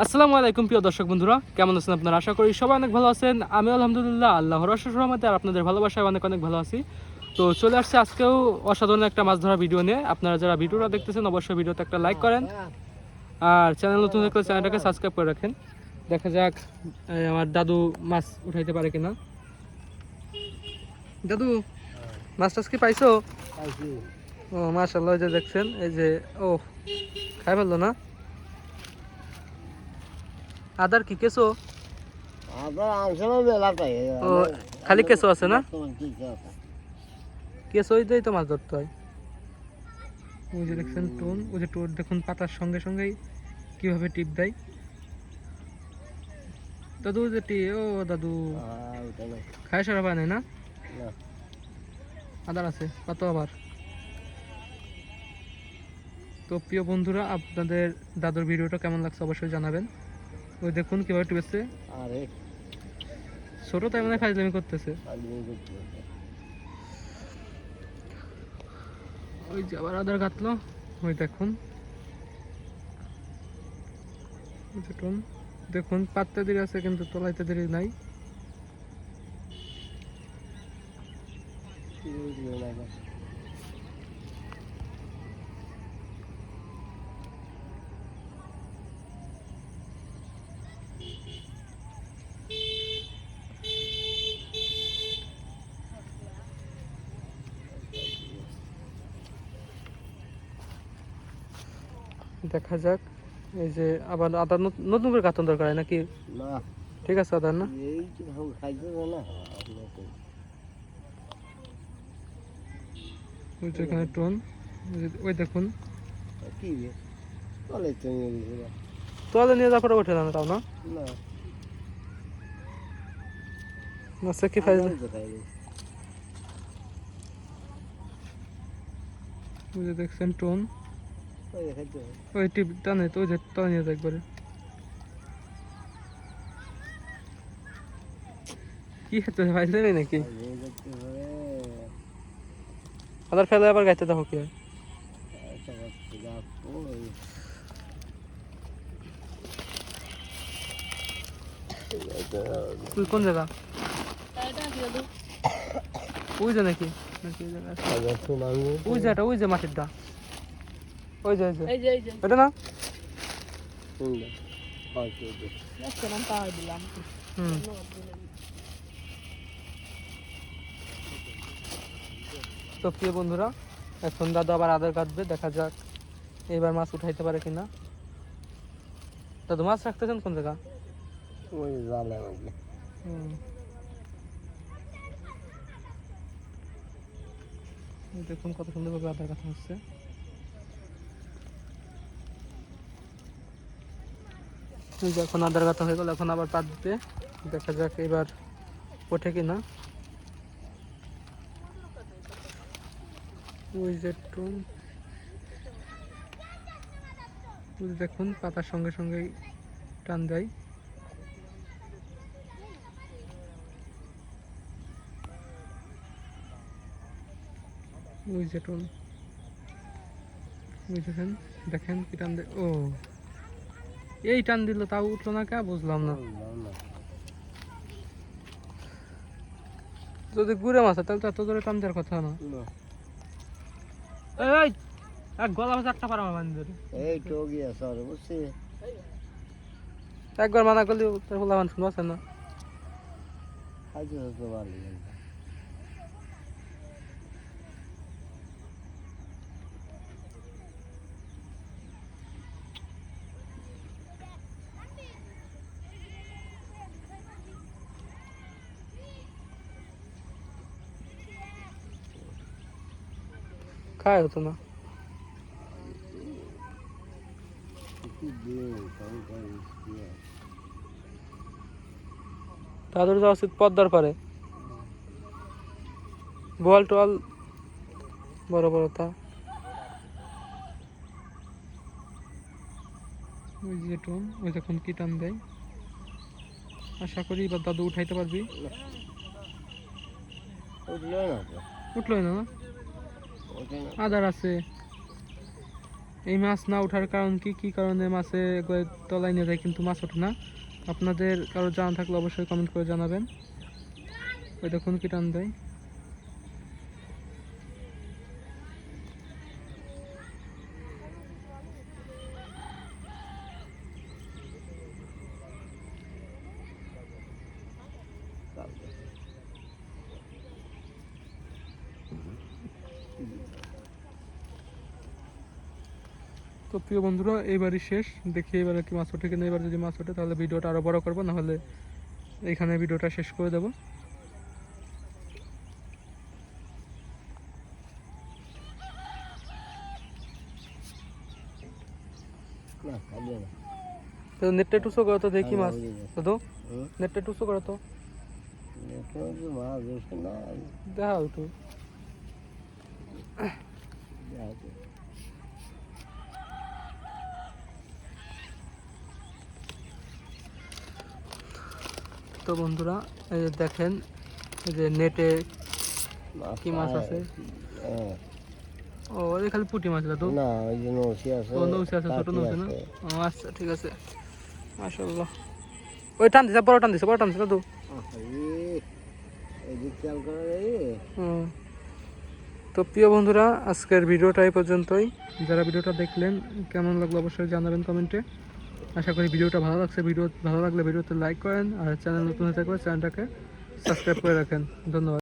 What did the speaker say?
আসসালামু আলাইকুম প্রিয় দর্শক বন্ধুরা কেমন আছেন আপনারা? আশা করি সবাই অনেক ভালো আছেন। আমি আলহামদুলিল্লাহ আল্লাহর অশেষ রহমতে আর আপনাদের ভালোবাসায় অনেক অনেক ভালো আছি। তো চলে আসছে আজকেও অসাধারণ একটা মাছ ধরা ভিডিও নিয়ে। আপনারা যারা ভিডিওটা দেখতেছেন অবশ্যই ভিডিওতে একটা লাইক করেন। আর চ্যানেল নতুন থাকলে চ্যানেলটাকে সাবস্ক্রাইব করে রাখেন। দেখা যাক আমার দাদু মাছ উঠাইতে পারে কিনা। দাদু মাছ টাছ কি পাইছো? ও মাশাল্লাহ ওই যে দেখছেন এই যে ও খাই ফেলল না? আদার কি কেসো ও খালি কেসো আছে না? কেসো ওই তো মাছ ধরতে হয়। ওই যে দেখছেন টোন ওই যে টোন দেখুন পাতার সঙ্গে সঙ্গেই কীভাবে টিপ দেয়। দাদু যে টি ও দাদু। খায় সারা পায় না? আদার আছে কত আবার। তো প্রিয় বন্ধুরা আপনাদের দাদুর ভিডিওটা কেমন লাগছে অবশ্যই জানাবেন। ওই দেখুন কীভাবে টিপেছে আরে। ছোট তাই মানে ফাইজলামি করতেছে। ওই যে আবার আদার কাটলো ওই দেখুন। দেখুন। দেখুন পাততে দেরি আছে কিন্তু তলাইতে দেরি নাই। দেখা যাক। এই যে আবার আদার নতুন করে কাতন দরকার হয় নাকি? না। ঠিক আছে আদার না? এখানে টোন। ওই দেখুন। তোয়ালে নিয়ে যাওয়ার পরে ওঠে না তাও না? না। কি ফাইজ দেখছেন টোন। ওই টিপ টানে তো যে তলে একবারে কি খেতে ফাইলে নাকি দেখতে হবে। আদার ফেলে আবার গাইতে দেখো কি তুই কোন জায়গা ওই যে নাকি নাকি ওই জায়গা আছে? আবার শোনাবো। ওই যে যে মাটিরটা ওই যে ওই যে। এটা না? তো প্রিয় বন্ধুরা এখন দাদু আবার আদার কাটবে দেখা যাক এইবার মাছ উঠাইতে পারে কিনা। দাদু মাছ রাখতেছেন কোন জায়গা? ওই জালে হুম। দেখুন কত সুন্দরভাবে আদার কাটা হচ্ছে। এই যে এখন আদার কাটা হয়ে গেল, এখন আবার পাত দিতে। দেখা যাক এবার ওঠে ওই যে দেখুন, পাতার সঙ্গে সঙ্গেই টান দেয়। ওই যে টোন। বুঝেছেন দেখেন কি টান দে ও। এই টান দিল তাও উঠল না কে বুঝলাম না। যদি ঘুরে মাছ তাহলে তো এত জোরে টান দেওয়ার কথা না। এই এক গলা ভাষা একটা পারা বান্ধি ধরে এই গিয়া সর বুঝছি। একবার মানা করলে তার বলা মান শুনবা না। খাইতে তো ভালো কাম করে দিয়ে দাদুর যাওয়া উচিত পদ্মার পারে বল টল বড় বড় তা ওই যে টোন ওই যখন কি টান দেয়? আশা করি এবার দাদু উঠাইতে পারবি। উঠল না উঠলোই না? আদার আছে। এই মাছ না ওঠার কারণ কি? কি কারণে মাছে তলায় নিয়ে যায় কিন্তু মাছ ওঠে না? আপনাদের কারও জানা থাকলে অবশ্যই কমেন্ট করে জানাবেন। ওই দেখুন কি টান দেয়। তো প্রিয় বন্ধুরা এইবারই শেষ। দেখি এবারে কি মাছ ওঠে কিনা। এবার যদি মাছ ওঠে তাহলে ভিডিওটা আরও বড় করব নাহলে এইখানে ভিডিওটা শেষ করে দেবো। তো নেটটা করো তো দেখি মাছ। হয়ে তো নেটটা করো তো। দেখাও একটু তো বন্ধুরা এই যে দেখেন এই যে নেটে কি মাছ আছে? হ্যাঁ। ও ওই খালি পুঁটি মাছ তো? না ওই যে নৌসি আছে ও নৌসি আছে ছোট নৌসি না? ও আচ্ছা ঠিক আছে। মাশাল্লাহ ওই টান দিছে বড় টান দিছে বড় টান দিছে দাদু। তো প্রিয় বন্ধুরা আজকের ভিডিওটা এই পর্যন্তই। যারা ভিডিওটা দেখলেন কেমন লাগল অবশ্যই জানাবেন কমেন্টে। আশা করি ভিডিওটা ভালো লাগছে। ভিডিও ভালো লাগলে ভিডিওতে লাইক করেন আর চ্যানেল নতুন হয়ে থাকলে চ্যানেলটাকে সাবস্ক্রাইব করে রাখেন। ধন্যবাদ।